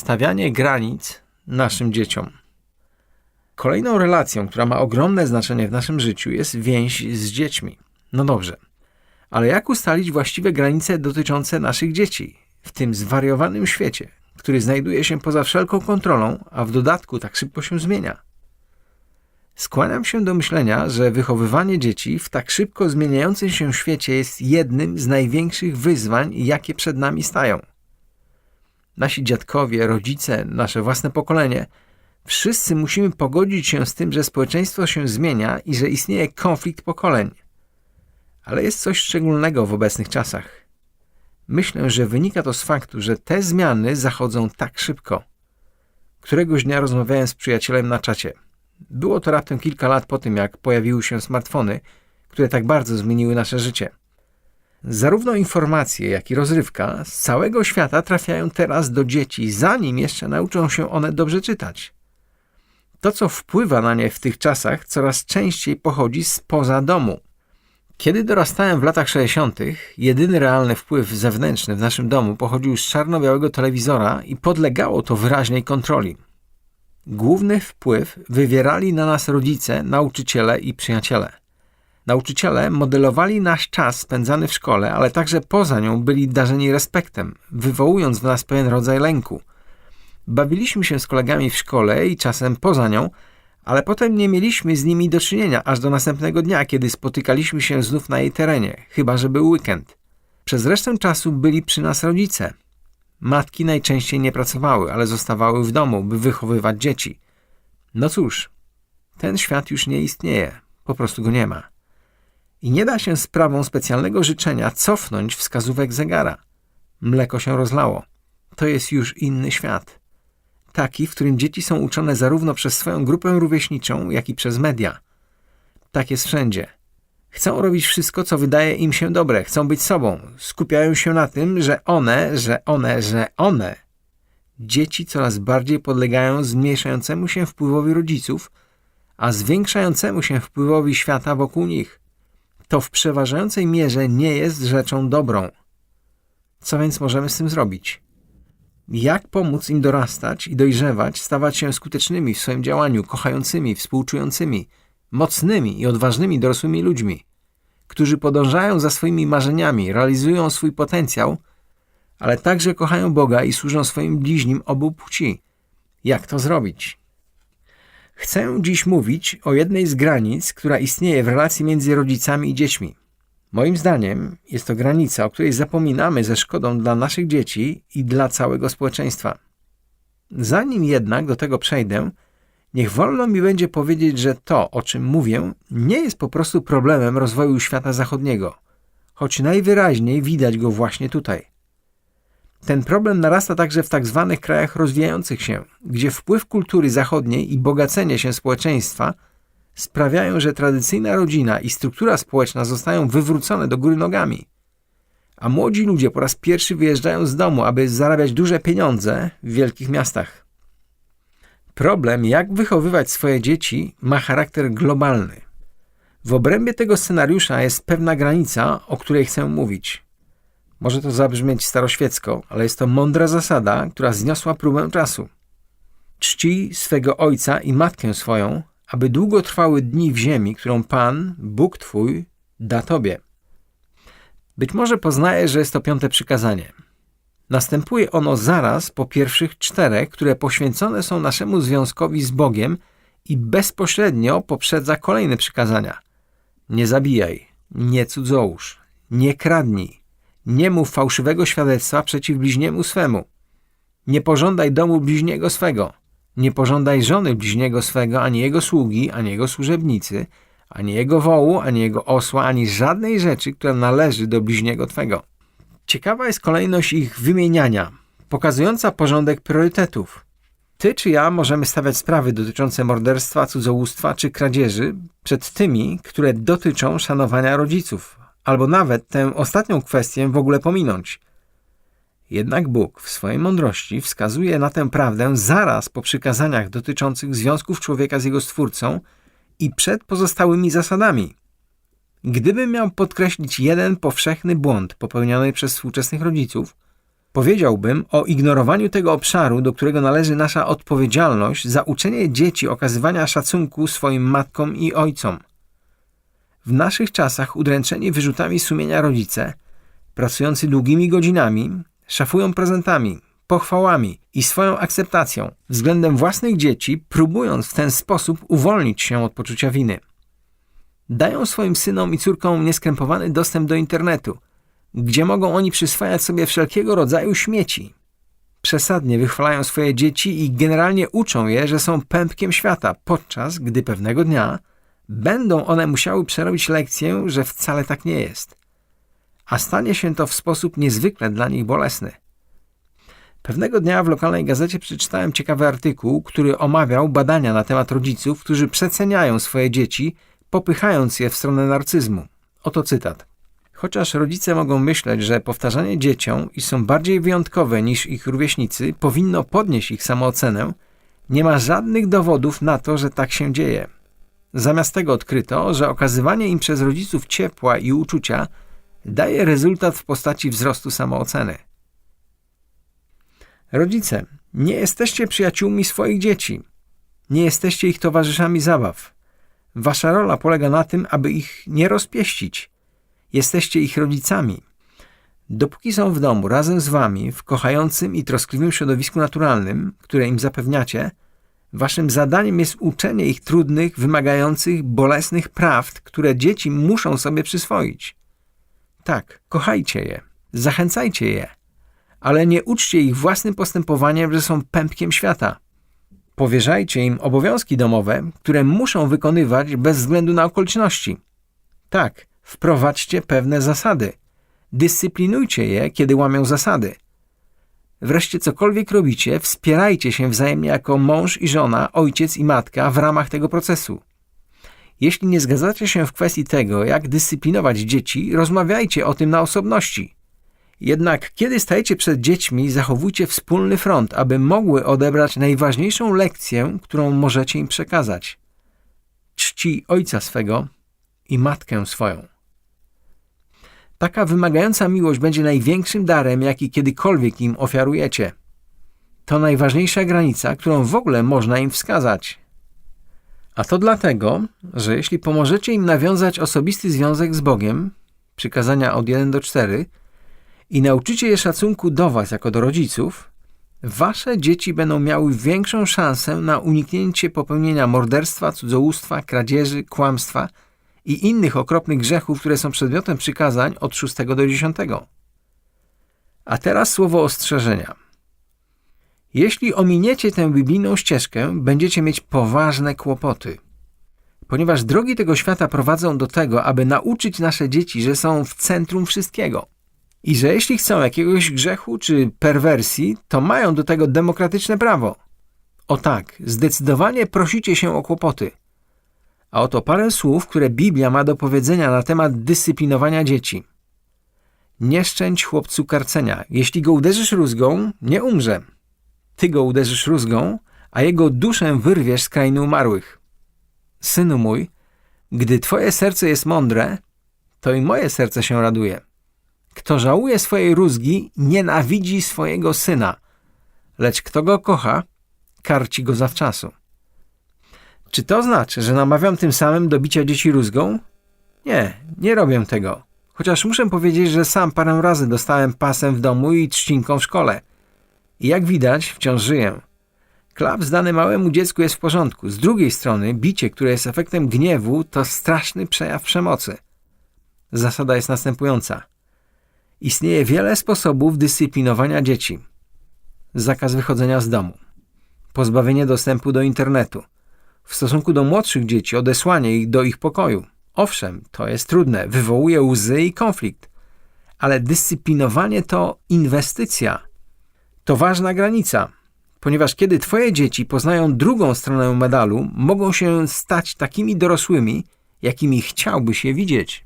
stawianie granic naszym dzieciom. Kolejną relacją, która ma ogromne znaczenie w naszym życiu, jest więź z dziećmi. No dobrze, ale jak ustalić właściwe granice dotyczące naszych dzieci w tym zwariowanym świecie, który znajduje się poza wszelką kontrolą, a w dodatku tak szybko się zmienia? Skłaniam się do myślenia, że wychowywanie dzieci w tak szybko zmieniającym się świecie jest jednym z największych wyzwań, jakie przed nami stają. Nasi dziadkowie, rodzice, nasze własne pokolenie wszyscy musimy pogodzić się z tym, że społeczeństwo się zmienia i że istnieje konflikt pokoleń. Ale jest coś szczególnego w obecnych czasach. Myślę, że wynika to z faktu, że te zmiany zachodzą tak szybko. Któregoś dnia rozmawiałem z przyjacielem na czacie. Było to raptem kilka lat po tym, jak pojawiły się smartfony, które tak bardzo zmieniły nasze życie. Zarówno informacje, jak i rozrywka z całego świata trafiają teraz do dzieci, zanim jeszcze nauczą się one dobrze czytać. To, co wpływa na nie w tych czasach, coraz częściej pochodzi spoza domu. Kiedy dorastałem w latach 60., jedyny realny wpływ zewnętrzny w naszym domu pochodził z czarno-białego telewizora i podlegało to wyraźnej kontroli. Główny wpływ wywierali na nas rodzice, nauczyciele i przyjaciele. Nauczyciele modelowali nasz czas spędzany w szkole, ale także poza nią byli darzeni respektem, wywołując w nas pewien rodzaj lęku. Bawiliśmy się z kolegami w szkole i czasem poza nią, ale potem nie mieliśmy z nimi do czynienia aż do następnego dnia, kiedy spotykaliśmy się znów na jej terenie, chyba że był weekend. Przez resztę czasu byli przy nas rodzice. Matki najczęściej nie pracowały, ale zostawały w domu, by wychowywać dzieci. No cóż, ten świat już nie istnieje, po prostu go nie ma. I nie da się sprawą specjalnego życzenia cofnąć wskazówek zegara. Mleko się rozlało. To jest już inny świat. Taki, w którym dzieci są uczone zarówno przez swoją grupę rówieśniczą, jak i przez media. Tak jest wszędzie. Chcą robić wszystko, co wydaje im się dobre, chcą być sobą. Skupiają się na tym, że one, że one, że one. Dzieci coraz bardziej podlegają zmniejszającemu się wpływowi rodziców, a zwiększającemu się wpływowi świata wokół nich. To w przeważającej mierze nie jest rzeczą dobrą. Co więc możemy z tym zrobić? Jak pomóc im dorastać i dojrzewać, stawać się skutecznymi w swoim działaniu, kochającymi, współczującymi, mocnymi i odważnymi dorosłymi ludźmi, którzy podążają za swoimi marzeniami, realizują swój potencjał, ale także kochają Boga i służą swoim bliźnim obu płci. Jak to zrobić? Chcę dziś mówić o jednej z granic, która istnieje w relacji między rodzicami i dziećmi. Moim zdaniem jest to granica, o której zapominamy ze szkodą dla naszych dzieci i dla całego społeczeństwa. Zanim jednak do tego przejdę, niech wolno mi będzie powiedzieć, że to, o czym mówię, nie jest po prostu problemem rozwoju świata zachodniego, choć najwyraźniej widać go właśnie tutaj. Ten problem narasta także w tak zwanych krajach rozwijających się, gdzie wpływ kultury zachodniej i bogacenie się społeczeństwa sprawiają, że tradycyjna rodzina i struktura społeczna zostają wywrócone do góry nogami. A młodzi ludzie po raz pierwszy wyjeżdżają z domu, aby zarabiać duże pieniądze w wielkich miastach. Problem, jak wychowywać swoje dzieci, ma charakter globalny. W obrębie tego scenariusza jest pewna granica, o której chcę mówić. Może to zabrzmieć staroświecko, ale jest to mądra zasada, która zniosła próbę czasu. Czci swego ojca i matkę swoją, aby długo trwały dni w ziemi, którą Pan, Bóg Twój, da Tobie. Być może poznajesz, że jest to piąte przykazanie. Następuje ono zaraz po pierwszych czterech, które poświęcone są naszemu związkowi z Bogiem i bezpośrednio poprzedza kolejne przykazania. Nie zabijaj, nie cudzołóż, nie kradnij, nie mów fałszywego świadectwa przeciw bliźniemu swemu, nie pożądaj domu bliźniego swego, nie pożądaj żony bliźniego swego, ani jego sługi, ani jego służebnicy, ani jego wołu, ani jego osła, ani żadnej rzeczy, która należy do bliźniego twego. Ciekawa jest kolejność ich wymieniania, pokazująca porządek priorytetów. Ty czy ja możemy stawiać sprawy dotyczące morderstwa, cudzołóstwa czy kradzieży przed tymi, które dotyczą szanowania rodziców, albo nawet tę ostatnią kwestię w ogóle pominąć – jednak Bóg w swojej mądrości wskazuje na tę prawdę zaraz po przykazaniach dotyczących związków człowieka z jego stwórcą i przed pozostałymi zasadami. Gdybym miał podkreślić jeden powszechny błąd popełniony przez współczesnych rodziców, Powiedziałbym o ignorowaniu tego obszaru, do którego należy nasza odpowiedzialność za uczenie dzieci okazywania szacunku swoim matkom i ojcom. W naszych czasach udręczeni wyrzutami sumienia rodzice, pracujący długimi godzinami, szafują prezentami, pochwałami i swoją akceptacją względem własnych dzieci, próbując w ten sposób uwolnić się od poczucia winy. Dają swoim synom i córkom nieskrępowany dostęp do internetu, gdzie mogą oni przyswajać sobie wszelkiego rodzaju śmieci. Przesadnie wychwalają swoje dzieci i generalnie uczą je, że są pępkiem świata, podczas gdy pewnego dnia będą one musiały przerobić lekcję, że wcale tak nie jest. A stanie się to w sposób niezwykle dla nich bolesny. Pewnego dnia w lokalnej gazecie przeczytałem ciekawy artykuł, który omawiał badania na temat rodziców, którzy przeceniają swoje dzieci, popychając je w stronę narcyzmu. Oto cytat. Chociaż rodzice mogą myśleć, że powtarzanie dzieciom, iż są bardziej wyjątkowe niż ich rówieśnicy, powinno podnieść ich samoocenę, nie ma żadnych dowodów na to, że tak się dzieje. Zamiast tego odkryto, że okazywanie im przez rodziców ciepła i uczucia daje rezultat w postaci wzrostu samooceny. Rodzice, nie jesteście przyjaciółmi swoich dzieci. Nie jesteście ich towarzyszami zabaw. Wasza rola polega na tym, aby ich nie rozpieścić. Jesteście ich rodzicami. Dopóki są w domu razem z wami, w kochającym i troskliwym środowisku naturalnym, które im zapewniacie, waszym zadaniem jest uczenie ich trudnych, wymagających, bolesnych prawd, które dzieci muszą sobie przyswoić. Tak, kochajcie je, zachęcajcie je, ale nie uczcie ich własnym postępowaniem, że są pępkiem świata. Powierzajcie im obowiązki domowe, które muszą wykonywać bez względu na okoliczności. Tak, wprowadźcie pewne zasady. Dyscyplinujcie je, kiedy łamią zasady. Wreszcie cokolwiek robicie, wspierajcie się wzajemnie jako mąż i żona, ojciec i matka w ramach tego procesu. Jeśli nie zgadzacie się w kwestii tego, jak dyscyplinować dzieci, rozmawiajcie o tym na osobności. Jednak kiedy stajecie przed dziećmi, zachowujcie wspólny front, aby mogły odebrać najważniejszą lekcję, którą możecie im przekazać. Czci ojca swego i matkę swoją. Taka wymagająca miłość będzie największym darem, jaki kiedykolwiek im ofiarujecie. To najważniejsza granica, którą w ogóle można im wskazać. A to dlatego, że jeśli pomożecie im nawiązać osobisty związek z Bogiem, przykazania od 1 do 4, i nauczycie je szacunku do Was jako do rodziców, Wasze dzieci będą miały większą szansę na uniknięcie popełnienia morderstwa, cudzołóstwa, kradzieży, kłamstwa i innych okropnych grzechów, które są przedmiotem przykazań od 6 do 10. A teraz słowo ostrzeżenia. Jeśli ominiecie tę biblijną ścieżkę, będziecie mieć poważne kłopoty. Ponieważ drogi tego świata prowadzą do tego, aby nauczyć nasze dzieci, że są w centrum wszystkiego. I że jeśli chcą jakiegoś grzechu czy perwersji, to mają do tego demokratyczne prawo. O tak, zdecydowanie prosicie się o kłopoty. A oto parę słów, które Biblia ma do powiedzenia na temat dyscyplinowania dzieci. Nie szczęść chłopcu karcenia. Jeśli go uderzysz rózgą, nie umrze. Ty go uderzysz rózgą, a jego duszę wyrwiesz z krainy umarłych. Synu mój, gdy twoje serce jest mądre, to i moje serce się raduje. Kto żałuje swojej rózgi, nienawidzi swojego syna, lecz kto go kocha, karci go zawczasu. Czy to znaczy, że namawiam tym samym do bicia dzieci rózgą? Nie, nie robię tego. Chociaż muszę powiedzieć, że sam parę razy dostałem pasem w domu i trzcinką w szkole. I jak widać, wciąż żyję. Klaps dany małemu dziecku jest w porządku. Z drugiej strony, bicie, które jest efektem gniewu, to straszny przejaw przemocy. Zasada jest następująca. Istnieje wiele sposobów dyscyplinowania dzieci. Zakaz wychodzenia z domu. Pozbawienie dostępu do internetu. W stosunku do młodszych dzieci odesłanie ich do ich pokoju. Owszem, to jest trudne, wywołuje łzy i konflikt. Ale dyscyplinowanie to inwestycja. To ważna granica, ponieważ kiedy twoje dzieci poznają drugą stronę medalu, mogą się stać takimi dorosłymi, jakimi chciałbyś je widzieć.